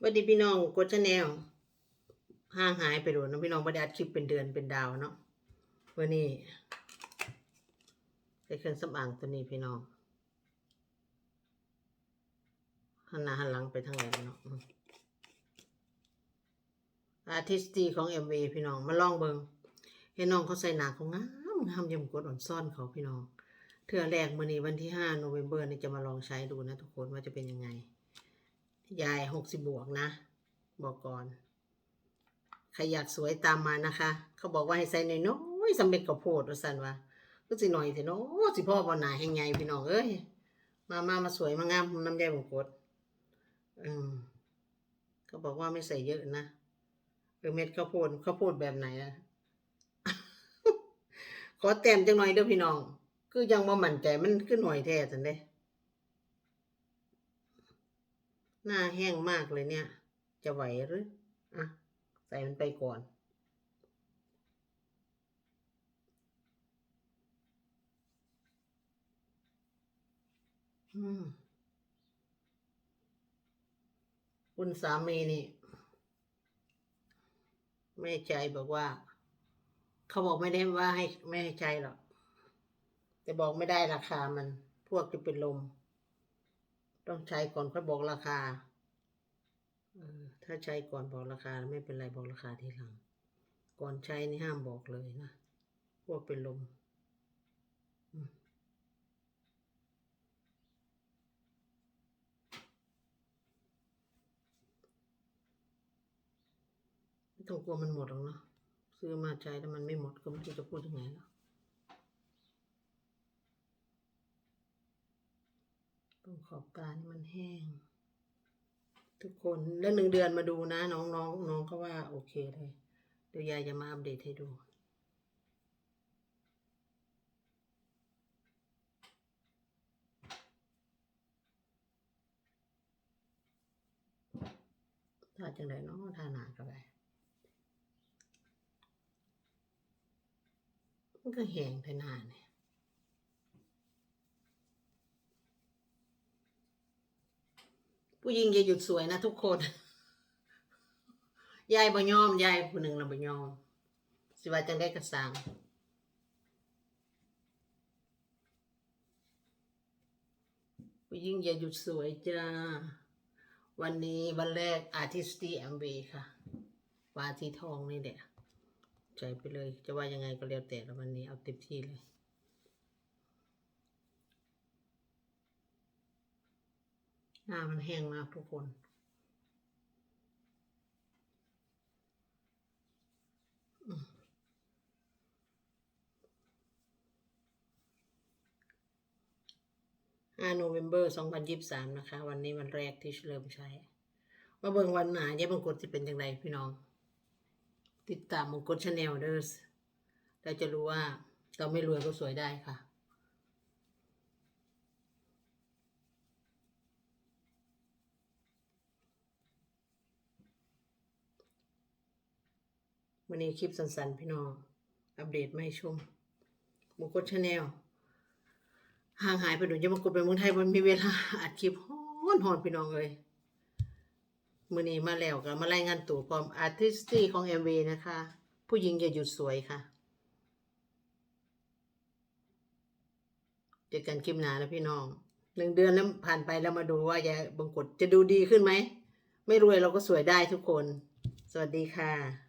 สวัสดีพี่น้องกดชาแนลห่างหายไปโดนนะพี่น้องประดัดคลิปเป็นเดือนเป็นดาวเนาะวันนี้ใช้เครื่องสำอางตัวนี้พี่น้องหันหน้าหันหลังไปทางไหนเนาะอาทิสตีของเอ็มวีพี่น้องมาลองเบิงเห็นน้องเขาใส่หนาเขางามงามยำกดอ่อนซ่อนเขาพี่น้องเทื่อแรกมื่อนี้วันที่ห้าโนเวมเบอร์นี่จะมาลองใช้ดูนะทุกคนว่าจะเป็นยังไง ยายหกสิบบวกนะ บอกก่อน ใครอยากสวยตามมานะคะ เขาบอกว่าให้ใส่น้อยๆสำเร็จกับโพดว่าสันว่าก็สิหน่อยเถอะเนาะสิพ่อบอหนาแห่งไงพี่น้องเอ้ยมามามาสวยมางามน้ำยายบงกดอืมเขาบอกว่าไม่ใส่เยอะนะเออเม็ดข้าวโพดข้าวโพดแบบไหนอะขอแต้มจังหน่อยเด้อพี่น้อง คือยังบ่มั่นใจมันคือหน่อยแท้จังเด้ หน้าแห้งมากเลยเนี่ย จะไหวหรือ อะ ใส่มันไปก่อน อืมคุณสามีนี่แม่ใจบอกว่า เขาบอกไม่ได้ว่าให้ไม่ให้ใจหรอก แต่บอกไม่ได้ราคามัน พวกจะเป็นลม ต้องใช้ก่อนค่อยบอกราคาถ้าใช้ก่อนบอกราคาไม่เป็นไรบอกราคาทีหลัง ก่อนใช้นี่ห้ามบอกเลยนะพวกเป็นลมอืมไม่ต้องกลัวมันหมดหรอกเนาะซื้อมาใช้แล้วมันไม่หมดก็ไม่รู้จะพูดยังไงแล้ว ตรงขอบตานี่มันแห้ง ทุกคนแล้วหนึ่งเดือนมาดูนะ น้องน้องน้องก็ว่าโอเคเลย เดี๋ยวยายจะมาอัปเดตให้ดูถ้าจังไรเนาะถ้าหนาก็ได้มันก็แห้งไปหนาเนี่ย ผู้หญิงอย่าหยุดสวยนะทุกคนยายบ่ยอมยายผู้หนึ่งเราบ่ยอม สิว่าจังได้กระสังผู้หญิงอย่าหยุดสวยจ้า วันนี้วันแรกอาทิสตีแอมบค่ะวาทีทองนี่แหละใจไปเลย จะว่ายังไงก็แล้วแต่แล้ววันนี้เอาเต็มที่เลย หน้ามันแห้งมากทุกคน5โนเวมเบอร์2023นะคะ วันนี้วันแรกที่เริ่มใช้มาเบิ่งวันหนาเดี๋ยวมงกฎจะเป็นอย่างไรพี่น้อง ติดตามมงกฎชาแนลเด้อเราจะรู้ว่าเราไม่รวยก็สวยได้ค่ะ วันนี้คลิปสั้นๆ พี่น้อง อัปเดตไมาให้ชมมงกฎชาแนลห่างหายไปหนูจะมากดไปเมืองไทยมันมีเวลาอัดคลิปฮอนฮอนพี่น้องเลยมือนี้มาแล้วก็มารายงานตัวพร้อมอาร์ติสตี้ของ MV นะคะ ผู้หญิงอย่าหยุดสวยค่ะเจอกันคลิปหน้าแล้วพี่น้องหนึ่งเดือนแล้วผ่านไปแล้วมาดูว่ายายบงกฎจะดูดีขึ้นไหม ไม่รวยเราก็สวยได้ทุกคน สวัสดีค่ะ